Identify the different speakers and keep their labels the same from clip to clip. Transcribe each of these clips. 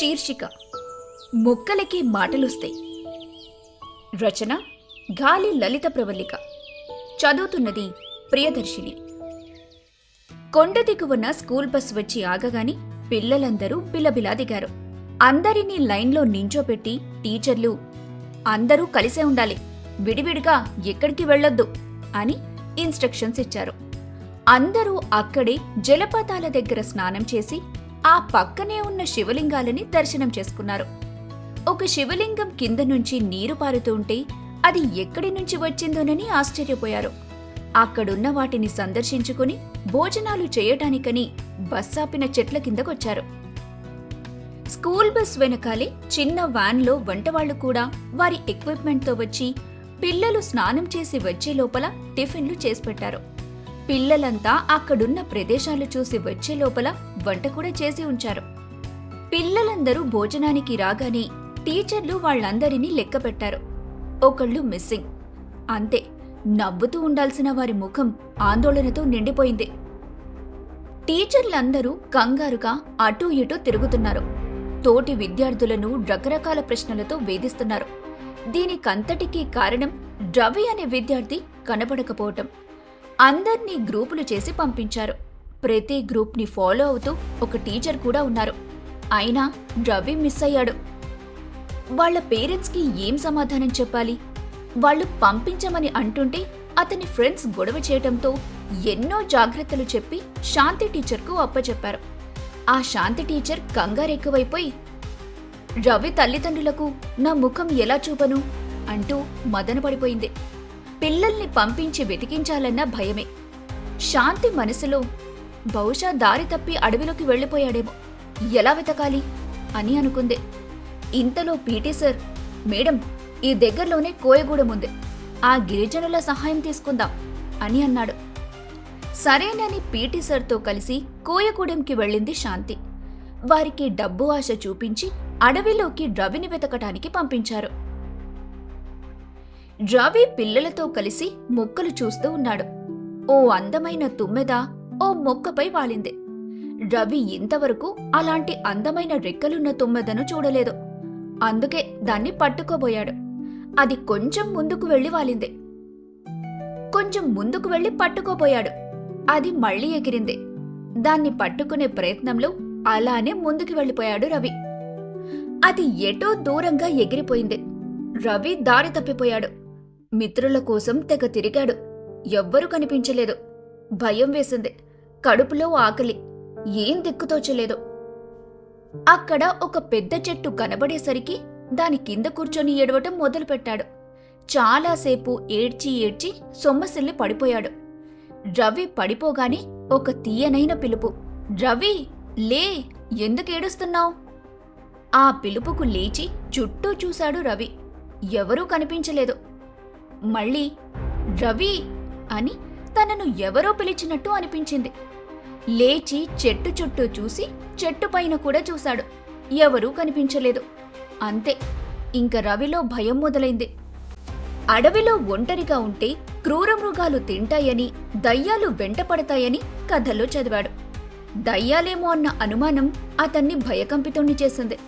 Speaker 1: శీర్షిక. మొక్కలకి మాటలొస్తాయి. రచన గాలి లలిత ప్రవల్లిక. చదువుతున్నది ప్రియదర్శిని. కొండ దిగువన స్కూల్ బస్ వచ్చి ఆగగాని పిల్లలందరూ బిలబిలా దిగారు అందరినీ లైన్లో నించోపెట్టి టీచర్లు అందరూ కలిసే ఉండాలి. విడివిడిగా ఎక్కడికి వెళ్ళొద్దు అని ఇన్స్ట్రక్షన్స్ ఇచ్చారు. అందరూ అక్కడే జలపాతాల దగ్గర స్నానం చేసి ఆ పక్కనే ఉన్న శివలింగాలని దర్శనం చేసుకున్నారు. ఒక శివలింగం కింద నుంచి నీరు పారుతూ ఉంటే అది ఎక్కడి నుంచి వచ్చిందోనని ఆశ్చర్యపోయారు. అక్కడున్న వాటిని సందర్శించుకుని భోజనాలు చేయటానికని బస్ ఆపిన చెట్ల కిందకొచ్చారు. స్కూల్ బస్ వెనకాలే చిన్న వ్యాన్లో వంటవాళ్ళు కూడా వారి ఎక్విప్మెంట్తో వచ్చి పిల్లలు స్నానం చేసి వచ్చే లోపల టిఫిన్లు చేసి పెట్టారు. పిల్లలంతా అక్కడున్న ప్రదేశాలు చూసి వచ్చే లోపల వంట కూడా చేసి ఉంచారు. పిల్లలందరూ భోజనానికి రాగానే టీచర్లు వాళ్ళందరినీ లెక్క పెట్టారు. ఒకళ్ళు మిస్సింగ్. అంతే నవ్వుతూ ఉండాల్సిన వారి ముఖం ఆందోళనతో నిండిపోయింది. టీచర్లందరూ కంగారుగా అటూ ఇటూ తిరుగుతున్నారు. తోటి విద్యార్థులను రకరకాల ప్రశ్నలతో వేధిస్తున్నారు. దీనికంతటికీ కారణం రవి అనే విద్యార్థి కనబడకపోవటం అందర్నీ గ్రూపులు చేసి పంపించారు. ప్రతి గ్రూప్ని ఫాలో అవుతూ ఒక టీచర్ కూడా ఉన్నారు. అయినా రవి మిస్ అయ్యాడు. వాళ్ళ పేరెంట్స్కి ఏం సమాధానం చెప్పాలి? వాళ్ళు పంపించమని అంటుంటే అతని ఫ్రెండ్స్ గొడవ చేయటంతో ఎన్నో జాగ్రత్తలు చెప్పి శాంతి టీచర్కు అప్పచెప్పారు. ఆ శాంతి టీచర్ కంగారెక్కువైపోయి రవి తల్లిదండ్రులకు నా ముఖం ఎలా చూపను? అంటూ మదనపడిపోయింది పిల్లల్ని పంపించి వెతికించాలన్న భయమే. శాంతి మనసులో బహుశా దారి తప్పి అడవిలోకి వెళ్ళిపోయాడేమో. ఎలా వెతకాలి? అని అనుకుంది. ఇంతలో పీటీ సార్ మేడం ఈ దగ్గరలోనే కోయగూడెం ఉంది. ఆ గిరిజనుల సహాయం తీసుకుందాం అని అన్నాడు. సరేనని పీటీ సార్తో కలిసి కోయగూడెంకి వెళ్ళింది శాంతి. వారికి డబ్బు ఆశ చూపించి అడవిలోకి రవిని వెతకటానికి పంపించారు. రవి పిల్లలతో కలిసి మొక్కలు చూస్తూ ఉన్నాడు. ఓ అందమైన తుమ్మెద ఓ మొక్కపై వాలింది. రవి ఇంతవరకు అలాంటి అందమైన రెక్కలున్న తుమ్మెదను చూడలేదు. అందుకే దాన్ని పట్టుకోబోయాడు. అది కొంచెం ముందుకు వెళ్ళి వాలింది. కొంచెం ముందుకు వెళ్ళి పట్టుకోబోయాడు. అది మళ్ళీ ఎగిరింది. దాన్ని పట్టుకునే ప్రయత్నంలో అలానే ముందుకు వెళ్ళిపోయాడు రవి. అది ఎటో దూరంగా ఎగిరిపోయింది. రవి దారి తప్పిపోయాడు. మిత్రుల కోసం తెగ తిరిగాడు. ఎవ్వరూ కనిపించలేదు. భయం వేసింది. కడుపులో ఆకలి. ఏం దిక్కుతోచలేదు. అక్కడ ఒక పెద్ద చెట్టు కనబడేసరికి దాని కింద కూర్చొని ఏడవటం మొదలుపెట్టాడు. చాలాసేపు ఏడ్చి ఏడ్చి సొమ్మసిల్లి పడిపోయాడు. రవి పడిపోగానే ఒక తీయనైన పిలుపు. రవి లే ఎందుకు ఏడుస్తున్నావు? ఆ పిలుపుకు లేచి చుట్టూ చూశాడు రవి. ఎవరూ కనిపించలేదు. మళ్ళీ రవి అని తనను ఎవరో పిలిచినట్టు అనిపించింది. లేచి చెట్టు చుట్టూ చూసి చెట్టు పైన కూడా చూశాడు. ఎవరూ కనిపించలేదు. అంతే ఇంక రవిలో భయం మొదలైంది. అడవిలో ఒంటరిగా ఉంటే క్రూర మృగాలు తింటాయని దయ్యాలు వెంటపడతాయని కథల్లో చదివాడు. దయ్యాలేమో అన్న అనుమానం అతన్ని భయకంపితుణ్ణి చేసింది.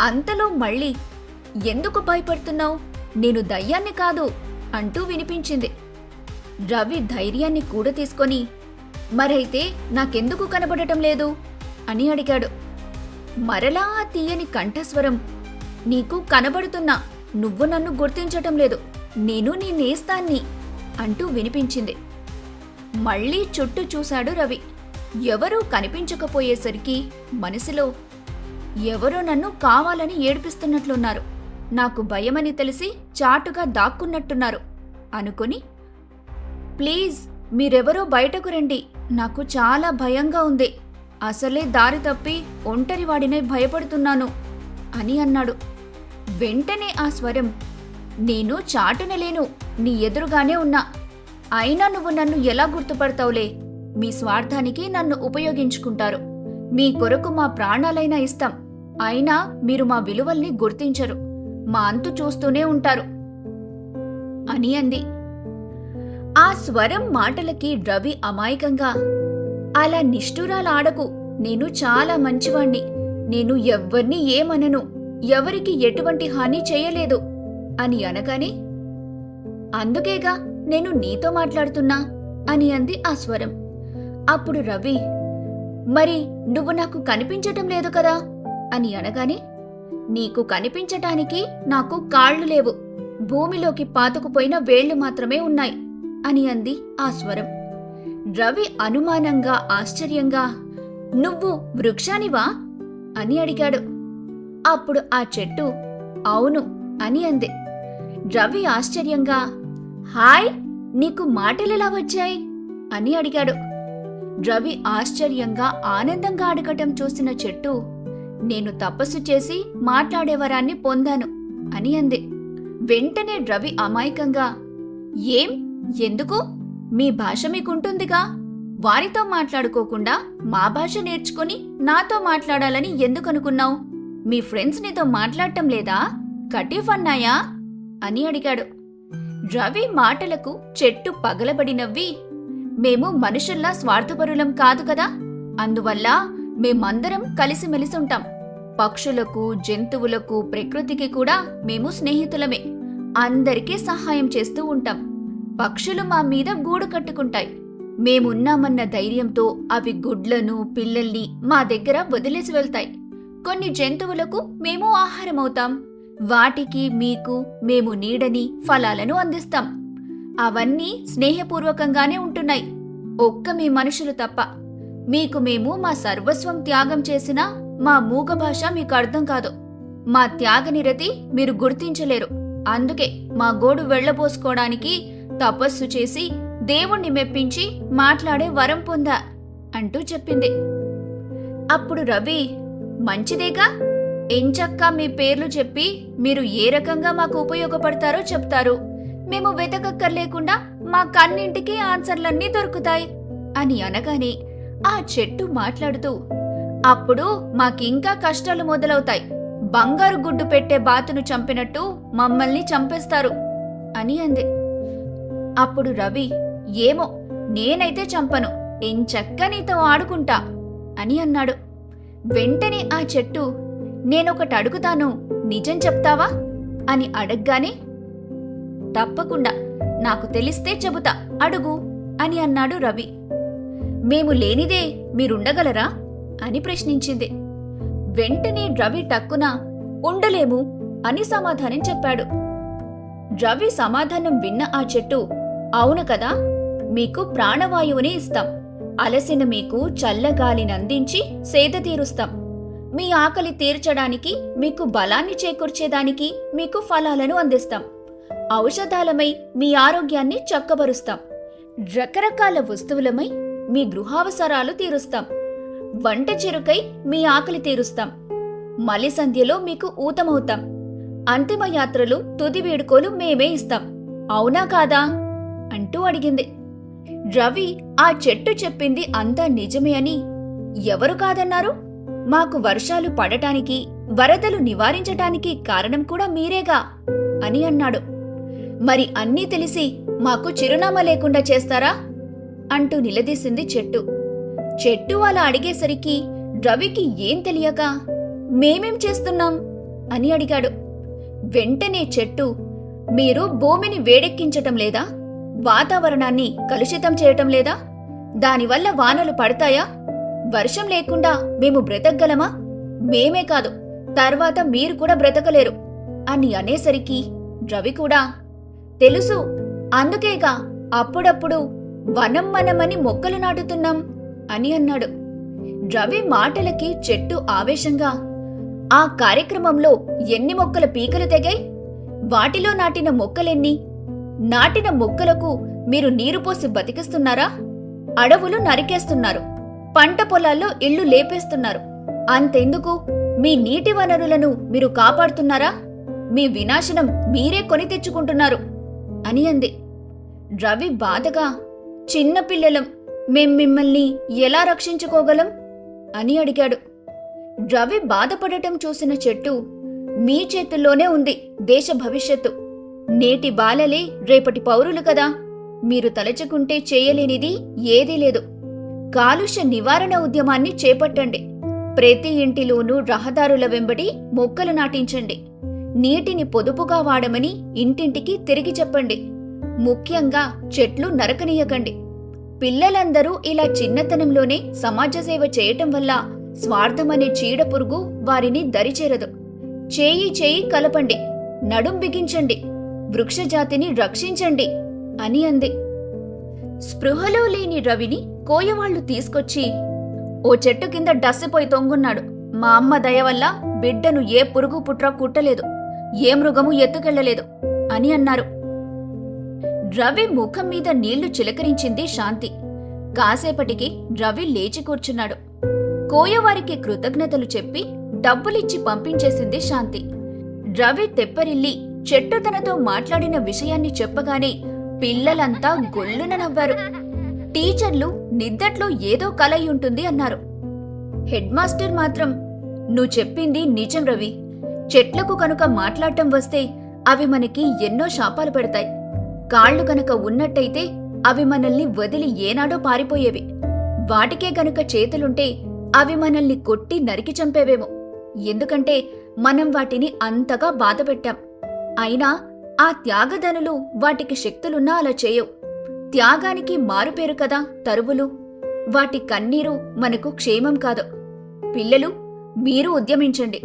Speaker 1: అంతలో మళ్ళీ ఎందుకు భయపడుతున్నావు? నేను దయ్యాన్ని కాదు అంటూ వినిపించింది. రవి ధైర్యాన్ని కూడా తీసుకొని మరైతే నాకెందుకు కనబడటం లేదు? అని అడిగాడు. మరలా ఆ తీయని కంఠస్వరం నీకు కనబడుతున్నా నువ్వు నన్ను గుర్తించటం లేదు నేను నీ నేస్తాన్ని అంటూ వినిపించింది. మళ్ళీ చుట్టూ చూశాడు రవి. ఎవరూ కనిపించకపోయేసరికి మనసులో ఎవరో నన్ను కావాలని ఏడిపిస్తున్నట్లున్నారు. నాకు భయమని తెలిసి చాటుగా దాక్కున్నట్టున్నారు. అనుకుని ప్లీజ్ మీరెవరో బయటకు రండి. నాకు చాలా భయంగా ఉంది. అసలే దారి తప్పి ఒంటరివాడినై భయపడుతున్నాను అని అన్నాడు. వెంటనే ఆ స్వరం నేను చాటున లేను. నీ ఎదురుగానే ఉన్నా. అయినా నువ్వు నన్ను ఎలా గుర్తుపడతావులే? మీ స్వార్థానికి నన్ను ఉపయోగించుకుంటారు. మీ కొరకు మా ప్రాణాలైనా ఇస్తాం. అయినా మీరు మా విలువల్ని గుర్తించరు. మా అంతు చూస్తూనే ఉంటారు. అని అంది. ఆ స్వరం మాటలకి రవి అమాయకంగా అలా నిష్ఠురాలాడకు. నేను చాలా మంచివాణ్ణి. నేను ఎవ్వర్ని ఏమనను. ఎవరికి ఎటువంటి హాని చేయలేదు. అని అనగానే అందుకేగా నేను నీతో మాట్లాడుతున్నా. అని అంది ఆ స్వరం. అప్పుడు రవి మరి నువ్వు నాకు కనిపించటం లేదు కదా? అని అనగానే నీకు కనిపించటానికి నాకు కాళ్ళు లేవు. భూమిలోకి పాతుకుపోయిన వేళ్ళు మాత్రమే ఉన్నాయి అని అంది ఆ స్వరం. రవి అనుమానంగా ఆశ్చర్యంగా నువ్వు వృక్షానివా? అని అడిగాడు. అప్పుడు ఆ చెట్టు అవును అని అంది. రవి ఆశ్చర్యంగా హాయ్ నీకు మాటలెలా వచ్చాయి? అని అడిగాడు. రవి ఆశ్చర్యంగా ఆనందంగా అడగటం చూసిన చెట్టు నేను తపస్సు చేసి మాట్లాడే వరాన్ని పొందాను అని అంది. వెంటనే రవి అమాయకంగా ఏం? ఎందుకు? మీ భాష మీకుంటుందిగా? వారితో మాట్లాడుకోకుండా మా భాష నేర్చుకుని నాతో మాట్లాడాలని ఎందుకు అనుకున్నావు మీ ఫ్రెండ్స్ నీతో మాట్లాడటం లేదా? కటీఫ్ అన్నాయా? అని అడిగాడు. రవి మాటలకు చెట్టు పగలబడి నవ్వి మేము మనుషుల్లా స్వార్థపరులం కాదు కదా! అందువల్ల మేమందరం కలిసిమెలిసి ఉంటాం పక్షులకు జంతువులకు ప్రకృతికి కూడా మేము స్నేహితులమే. అందరికీ సహాయం చేస్తూ ఉంటాం. పక్షులు మా మీద గూడు కట్టుకుంటాయి. మేమున్నామన్న ధైర్యంతో అవి గుడ్లను పిల్లల్ని మా దగ్గర వదిలేసి వెళ్తాయి. కొన్ని జంతువులకు మేము ఆహారం అవుతాం వాటికి మీకు మేము నీడని ఫలాలను అందిస్తాం. అవన్నీ స్నేహపూర్వకంగానే ఉంటున్నాయి. ఒక్క మీ మనుషులు తప్ప మీకు మేము మా సర్వస్వం త్యాగం చేసినా మా మూగ భాష మీకు అర్థం కాదు. మా త్యాగనిరతి మీరు గుర్తించలేరు. అందుకే మా గోడు వెళ్ళబోసుకోవడానికి తపస్సు చేసి దేవుణ్ణి మెప్పించి మాట్లాడే వరం పొందా అంటూ చెప్పింది. అప్పుడు రవి మంచిదేగా? ఎంచక్కా మీ పేర్లు చెప్పి మీరు ఏ రకంగా మాకు ఉపయోగపడతారో చెప్తారు. మేము వెతకక్కర్లేకుండా మా కన్నింటికి ఆన్సర్లన్నీ దొరుకుతాయి అని అనగానే ఆ చెట్టు మాట్లాడుతూ అప్పుడు మాకింకా కష్టాలు మొదలవుతాయి. బంగారు గుడ్డు పెట్టే బాతును చంపినట్టు మమ్మల్ని చంపేస్తారు అని అంది. అప్పుడు రవి ఏమో నేనైతే చంపను. ఎంచక్క నీతో ఆడుకుంటా అని అన్నాడు. వెంటనే ఆ చెట్టు నేనొకటి అడుగుతాను. నిజం చెప్తావా? అని అడగ్గానే తప్పకుండా. నాకు తెలిస్తే చెబుతా. అడుగు అని అన్నాడు రవి. మేము లేనిదే మీరుండగలరా? అని ప్రశ్నించింది. వెంటనే రవి టక్కున ఉండలేము అని సమాధానం చెప్పాడు. రవి సమాధానం విన్న ఆ చెట్టు అవును కదా మీకు ప్రాణవాయువుని ఇస్తాం. అలసిన మీకు చల్లగాలినందించి సేద తీరుస్తాం. మీ ఆకలి తీర్చడానికి మీకు బలాన్ని చేకూర్చేదానికి మీకు ఫలాలను అందిస్తాం. ఔషధాలమై మీ ఆరోగ్యాన్ని చక్కబరుస్తాం. రకరకాల వస్తువులమై మీ గృహావసరాలు తీరుస్తాం. వంట చెరుకై మీ ఆకలి తీరుస్తాం. మలి సంధ్యలో మీకు ఊతమవుతాం. అంతిమ యాత్రలు తుది వేడుకోలు మేమే ఇస్తాం. అవునా కాదా? అంటూ అడిగింది. రవి ఆ చెట్టు చెప్పింది అంతా నిజమే అని ఎవరు కాదన్నారు? మాకు వర్షాలు పడటానికి వరదలు నివారించటానికి కారణం కూడా మీరేగా? అని అన్నాడు. మరి అన్నీ తెలిసి మాకు చిరునామా లేకుండా చేస్తారా? అంటూ నిలదీసింది చెట్టు. చెట్టు అలా అడిగేసరికి రవికి ఏం తెలియక మేమేం చేస్తున్నాం? అని అడిగాడు. వెంటనే చెట్టు మీరు భూమిని వేడెక్కించటం లేదా? వాతావరణాన్ని కలుషితం చేయటం లేదా? దానివల్ల వానలు పడతాయా? వర్షం లేకుండా మేము బ్రతకగలమా? మేమే కాదు తర్వాత మీరు కూడా బ్రతకలేరు అని అనేసరికి రవి కూడా తెలుసు అందుకేగా అప్పుడప్పుడు వనం మనమని మొక్కలు నాటుతున్నాం అని అన్నాడు. రవి మాటలకి చెట్టు ఆవేశంగా ఆ కార్యక్రమంలో ఎన్ని మొక్కల పీకలు తెగాయి? వాటిలో నాటిన మొక్కలెన్ని? నాటిన మొక్కలకు మీరు నీరు పోసి బతికిస్తున్నారా? అడవులు నరికేస్తున్నారు. పంట పొలాల్లో ఇళ్ళు లేపేస్తున్నారు. అంతెందుకు? మీ నీటి వనరులను మీరు కాపాడుతున్నారా? మీ వినాశనం మీరే కొని తెచ్చుకుంటున్నారు అని అంది. రవి బాధగా చిన్నపిల్లలం మేం మిమ్మల్ని ఎలా రక్షించుకోగలం? అని అడిగాడు. రవి బాధపడటం చూసిన చెట్టు మీ చేతుల్లోనే ఉంది దేశ భవిష్యత్తు. నేటి బాలలే రేపటి పౌరులు కదా. మీరు తలచుకుంటే చేయలేనిది ఏదీ లేదు. కాలుష్య నివారణ ఉద్యమాన్ని చేపట్టండి. ప్రతి ఇంటిలోనూ రహదారుల వెంబడి మొక్కలు నాటించండి. నీటిని పొదుపుగా వాడమని ఇంటింటికి తిరిగి చెప్పండి. ముఖ్యంగా చెట్లు నరకనీయకండి. పిల్లలందరూ ఇలా చిన్నతనంలోనే సమాజ సేవ చేయటం వల్ల స్వార్థమనే చీడ పురుగు వారిని దరిచేరదు. చేయి చేయి కలపండి నడుం బిగించండి వృక్షజాతిని రక్షించండి అని అంది. స్పృహలో లేని రవిని కోయవాళ్ళు తీసుకొచ్చి ఓ చెట్టు కింద డస్సిపోయి తొంగున్నాడు. మా అమ్మ దయ వల్ల బిడ్డను ఏ పురుగు పుట్ర కుట్టలేదు ఏ మృగము ఎత్తుకెళ్ళలేదు అని అన్నారు. రవి ముఖం మీద నీళ్ళు చిలకరించింది శాంతి. కాసేపటికి రవి లేచి కూర్చున్నాడు. కోయవారికి కృతజ్ఞతలు చెప్పి డబ్బులిచ్చి పంపించేసింది శాంతి. రవి తెప్పరిల్లి చెట్టు తనతో మాట్లాడిన విషయాన్ని చెప్పగానే పిల్లలంతా గొల్లున నవ్వారు. టీచర్లు నిద్దట్లో ఏదో కలయి ఉంటుంది అన్నారు. హెడ్ మాస్టర్ మాత్రం నువ్వు చెప్పింది నిజం రవి. చెట్లకు కనుక మాట్లాడటం వస్తే అవి మనకి ఎన్నో శాపాలు పెడతాయి. కాళ్ళు గనక ఉన్నట్టయితే అవి మనల్ని వదిలి ఏనాడో పారిపోయేవి. వాటికే గనుక చేతులుంటే అవి మనల్ని కొట్టి నరికి చంపేవేమో. ఎందుకంటే మనం వాటిని అంతగా బాధపెట్టాం. అయినా ఆ త్యాగధనులు వాటికి శక్తులున్నా అలా చేయవు. త్యాగానికి మారుపేరు కదా తరువులు. వాటి కన్నీరు మనకు క్షేమం కాదు. పిల్లలు మీరు ఉద్యమించండి.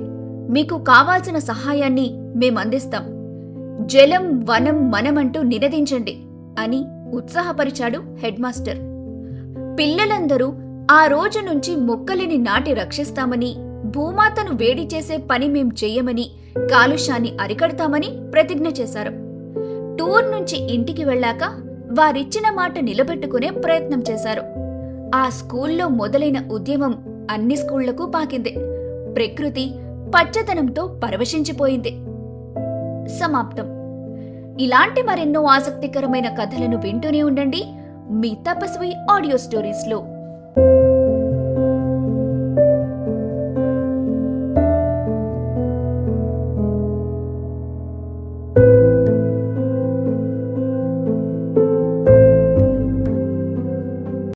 Speaker 1: మీకు కావాల్సిన సహాయాన్ని మేమందిస్తాం. జలం వనం మనమంటూ నినదించండి అని ఉత్సాహపరిచాడు హెడ్ మాస్టర్. పిల్లలందరూ ఆ రోజు నుంచి మొక్కలిని నాటి రక్షిస్తామని భూమాతను వేడి చేసే పని మేం చెయ్యమని కాలుష్యాన్ని అరికడతామని ప్రతిజ్ఞ చేశారు. టూర్ నుంచి ఇంటికి వెళ్ళాక వారిచ్చిన మాట నిలబెట్టుకునే ప్రయత్నం చేశారు. ఆ స్కూల్లో మొదలైన ఉద్యమం అన్ని స్కూళ్ళకు పాకింది. ప్రకృతి పచ్చదనంతో పరవశించిపోయింది. సమాప్తం. ఇలాంటి మరెన్నో ఆసక్తికరమైన కథలను వింటూనే ఉండండి. మీ తపస్వి ఆడియో స్టోరీస్లో.